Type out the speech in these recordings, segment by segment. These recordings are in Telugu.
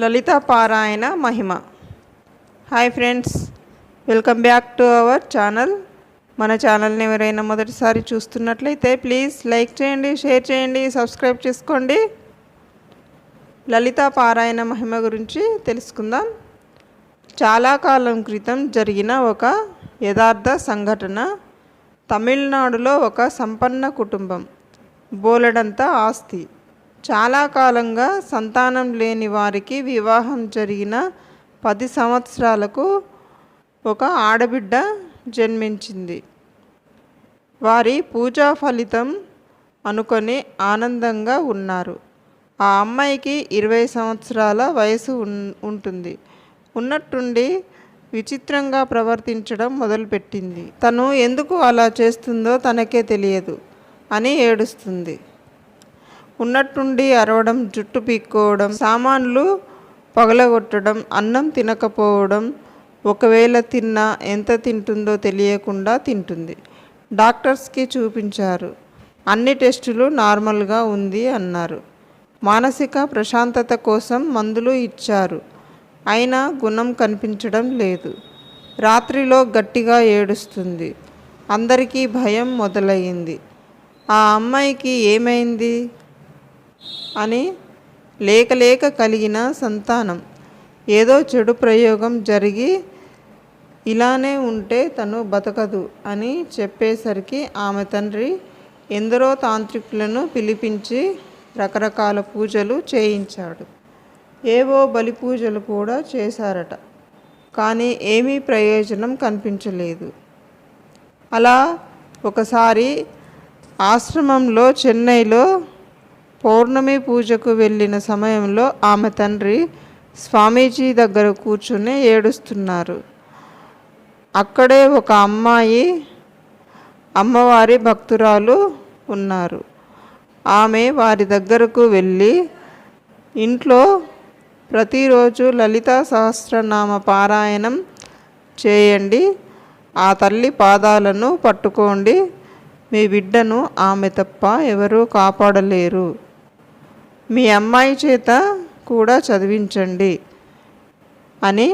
లలిత పారాయణ మహిమ. Hi friends welcome back to our channel మన ఛానల్ని ఎవరైనా మొదటిసారి చూస్తున్నట్లయితే ప్లీజ్ లైక్ చేయండి షేర్ చేయండి సబ్స్క్రైబ్ చేసుకోండి. లలిత పారాయణ మహిమ గురించి తెలుసుకుందాం. చాలా కాలం క్రితం జరిగిన ఒక యథార్థ సంఘటన. తమిళనాడులో ఒక సంపన్న కుటుంబం. బోలెడంత ఆస్తి. చాలా కాలంగా సంతానం లేని వారికి వివాహం జరిగిన పది సంవత్సరాలకు ఒక ఆడబిడ్డ జన్మించింది. వారి పూజా ఫలితం అనుకొని ఆనందంగా ఉన్నారు. ఆ అమ్మాయికి ఇరవై సంవత్సరాల వయసు ఉంటుంది. ఉన్నట్టుండి విచిత్రంగా ప్రవర్తించడం మొదలుపెట్టింది. తను ఎందుకు అలా చేస్తుందో తనకే తెలియదు అని ఏడుస్తుంది. ఉన్నట్టుండి అరవడం జుట్టు పీక్కోవడం సామాన్లు పగలగొట్టడం అన్నం తినకపోవడం ఒకవేళ తిన్నా ఎంత తింటుందో తెలియకుండా తింటుంది. డాక్టర్స్కి చూపించారు. అన్ని టెస్టులు నార్మల్గా ఉంది అన్నారు. మానసిక ప్రశాంతత కోసం మందులు ఇచ్చారు. అయినా గుణం కనిపించడం లేదు. రాత్రిలో గట్టిగా ఏడుస్తుంది. అందరికీ భయం మొదలయ్యింది ఆ అమ్మాయికి ఏమైంది? అని లేక లేక కలిగిన సంతానం. ఏదో చెడు ప్రయోగం జరిగి ఇలానే ఉంటే తను బతకదు అని చెప్పేసరికి ఆమె తండ్రి ఎందరో తాంత్రికులను పిలిపించి రకరకాల పూజలు చేయించాడు. ఏవో బలి పూజలు కూడా చేశారట. కానీ ఏమీ ప్రయోజనం కనిపించలేదు. అలా ఒకసారి ఆశ్రమంలో చెన్నైలో పౌర్ణమి పూజకు వెళ్ళిన సమయంలో ఆమె తండ్రి స్వామీజీ దగ్గర కూర్చుని ఏడుస్తున్నారు. అక్కడే ఒక అమ్మాయి అమ్మవారి భక్తురాలు ఉన్నారు. ఆమె వారి దగ్గరకు వెళ్ళి ఇంట్లో ప్రతిరోజు లలిత సహస్రనామ పారాయణం చేయండి. ఆ తల్లి పాదాలను పట్టుకోండి. మీ బిడ్డను ఆమె తప్ప ఎవరూ కాపాడలేరు. మీ అమ్మాయి చేత కూడా చదివించండి అని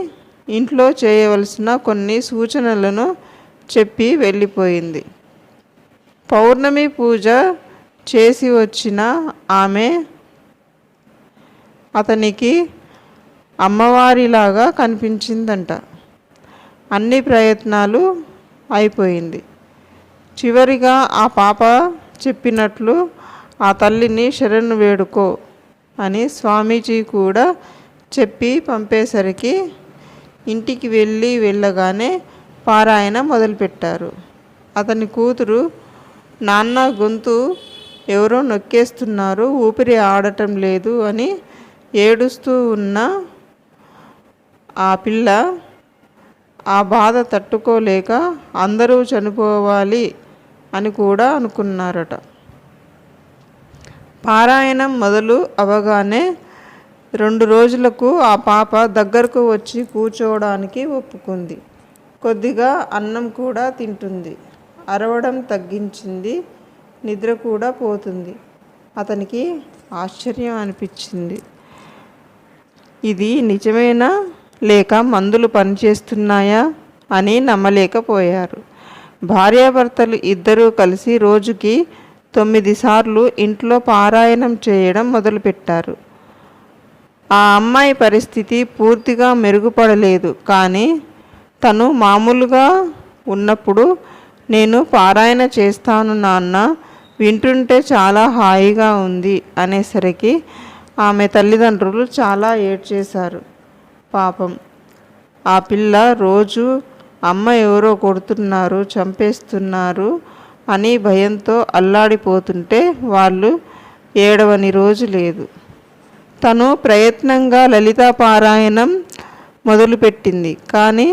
ఇంట్లో చేయవలసిన కొన్ని సూచనలను చెప్పి వెళ్ళిపోయింది. పౌర్ణమి పూజ చేసి వచ్చిన ఆమె అతనికి అమ్మవారిలాగా కనిపించిందంట. అన్ని ప్రయత్నాలు అయిపోయింది. చివరిగా ఆ పాప చెప్పినట్లు ఆ తల్లిని శరణు వేడుకో అని స్వామీజీ కూడా చెప్పి పంపేసరికి ఇంటికి వెళ్ళి వెళ్ళగానే పారాయణ మొదలుపెట్టారు. అతని కూతురు నాన్న గొంతు ఎవరో నొక్కేస్తున్నారు ఊపిరి ఆడటం లేదు అని ఏడుస్తూ ఉన్న ఆ పిల్ల ఆ బాధ తట్టుకోలేక అందరూ చనిపోవాలి అని కూడా అనుకున్నారట. పారాయణం మొదలు అవగానే రెండు రోజులకు ఆ పాప దగ్గరకు వచ్చి కూర్చోవడానికి ఒప్పుకుంది. కొద్దిగా అన్నం కూడా తింటుంది. అరవడం తగ్గించింది. నిద్ర కూడా పోతుంది. అతనికి ఆశ్చర్యం అనిపించింది. ఇది నిజమేనా? లేక మందులు పనిచేస్తున్నాయా? అని నమ్మలేకపోయారు. భార్యాభర్తలు ఇద్దరూ కలిసి రోజుకి తొమ్మిది సార్లు ఇంట్లో పారాయణం చేయడం మొదలుపెట్టారు. ఆ అమ్మాయి పరిస్థితి పూర్తిగా మెరుగుపడలేదు. కానీ తను మామూలుగా ఉన్నప్పుడు నేను పారాయణ చేస్తాను నాన్న వింటుంటే చాలా హాయిగా ఉంది అనేసరికి ఆమె తల్లిదండ్రులు చాలా ఏడ్చేశారు. పాపం ఆ పిల్ల రోజు అమ్మ ఎవరో కొడుతున్నారు చంపేస్తున్నారు అని భయంతో అల్లాడిపోతుంటే వాళ్ళు ఏడవని రోజు లేదు. తను ప్రయత్నంగా లలితా పారాయణం మొదలుపెట్టింది. కానీ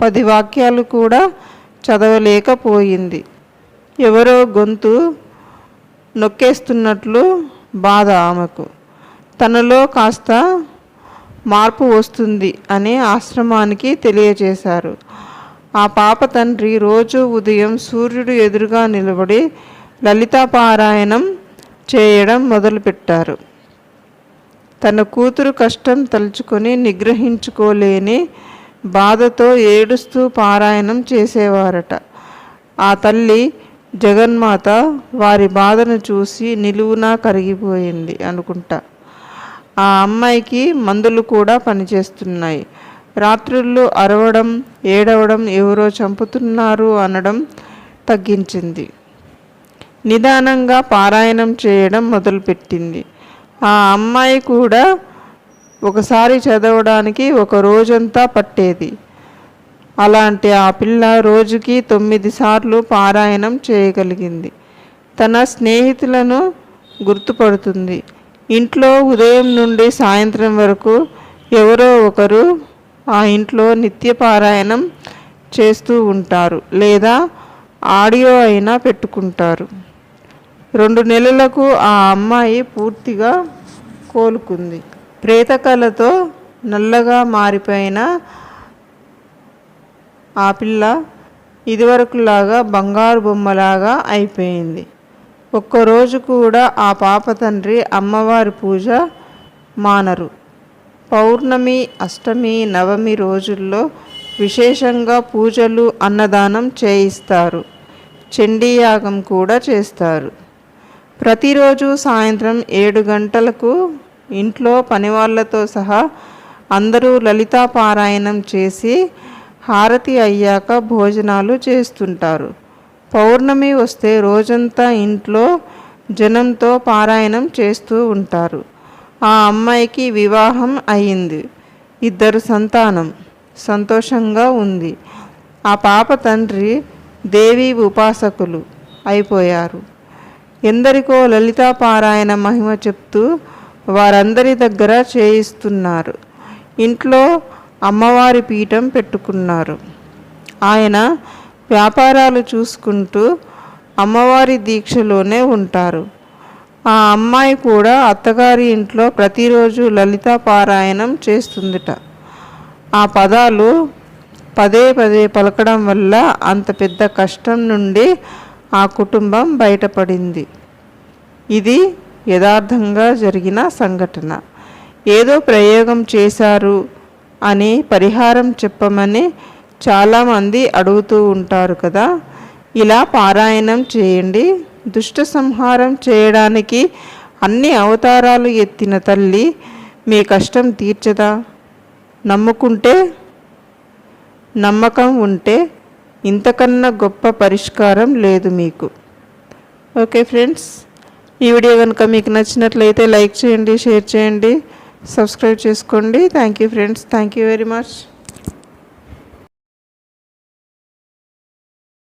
పది వాక్యాలు కూడా చదవలేకపోయింది. ఎవరో గొంతు నొక్కేస్తున్నట్లు బాధ ఆమెకు. తనలో కాస్త మార్పు వస్తుంది అని ఆశ్రమానికి తెలియజేశారు. ఆ పాప తండ్రి రోజు ఉదయం సూర్యుడు ఎదురుగా నిలబడి లలితా పారాయణం చేయడం మొదలుపెట్టారు. తన కూతురు కష్టం తలుచుకొని నిగ్రహించుకోలేని బాధతో ఏడుస్తూ పారాయణం చేసేవారట. ఆ తల్లి జగన్మాత వారి బాధను చూసి నిలువునా కరిగిపోయింది అనుకుంటా. ఆ అమ్మాయికి మందులు కూడా పనిచేస్తున్నాయి. రాత్రుళ్ళు అరవడం ఏడవడం ఎవరో చంపుతున్నారు అనడం తగ్గించింది. నిదానంగా పారాయణం చేయడం మొదలుపెట్టింది. ఆ అమ్మాయి కూడా ఒకసారి చదవడానికి ఒక రోజంతా పట్టేది. అలాంటి ఆ పిల్ల రోజుకి తొమ్మిది సార్లు పారాయణం చేయగలిగింది. తన స్నేహితులను గుర్తుపడుతుంది. ఇంట్లో ఉదయం నుండి సాయంత్రం వరకు ఎవరో ఒకరు ఆ ఇంట్లో నిత్య పారాయణం చేస్తూ ఉంటారు లేదా ఆడియో అయినా పెట్టుకుంటారు. రెండు నెలలకు ఆ అమ్మాయి పూర్తిగా కోలుకుంది. ప్రేతకలతో నల్లగా మారిపోయిన ఆ పిల్ల ఇదివరకులాగా బంగారు బొమ్మలాగా అయిపోయింది. ఒక్కరోజు కూడా ఆ పాప తండ్రి అమ్మవారి పూజ మానరు. పౌర్ణమి అష్టమి నవమి రోజుల్లో విశేషంగా పూజలు అన్నదానం చేయిస్తారు. చండీయాగం కూడా చేస్తారు. ప్రతిరోజు సాయంత్రం ఏడు గంటలకు ఇంట్లో పనివాళ్ళతో సహా అందరూ లలితా పారాయణం చేసి హారతి అయ్యాక భోజనాలు చేస్తుంటారు. పౌర్ణమి వస్తే రోజంతా ఇంట్లో జనంతో పారాయణం చేస్తూ ఉంటారు. ఆ అమ్మాయికి వివాహం అయింది. ఇద్దరు సంతానం సంతోషంగా ఉంది. ఆ పాప తండ్రి దేవి ఉపాసకులు అయిపోయారు. ఎందరికో లలితాపారాయణ మహిమ చెప్తూ వారందరి దగ్గర చేయిస్తున్నారు. ఇంట్లో అమ్మవారి పీఠం పెట్టుకున్నారు. ఆయన వ్యాపారాలు చూసుకుంటూ అమ్మవారి దీక్షలోనే ఉంటారు. ఆ అమ్మాయి కూడా అత్తగారి ఇంట్లో ప్రతిరోజు లలితా పారాయణం చేస్తుందిట. ఆ పదాలు పదే పదే పలకడం వల్ల అంత పెద్ద కష్టం నుండి ఆ కుటుంబం బయటపడింది. ఇది యథార్థంగా జరిగిన సంఘటన. ఏదో ప్రయోగం చేశారు అని పరిహారం చెప్పమని చాలామంది అడుగుతూ ఉంటారు కదా. ఇలా పారాయణం చేయండి దుష్ట సంహారం చేయడానికి అన్ని అవతారాలు ఎత్తిన తల్లి మీ కష్టం తీర్చదా? నమ్ముకుంటే నమ్మకం ఉంటే ఇంతకన్నా గొప్ప పరిష్కారం లేదు మీకు. ఓకే ఫ్రెండ్స్ ఈ వీడియో కనుక మీకు నచ్చినట్లయితే లైక్ చేయండి షేర్ చేయండి సబ్స్క్రైబ్ చేసుకోండి. Thank you friends thank you very much.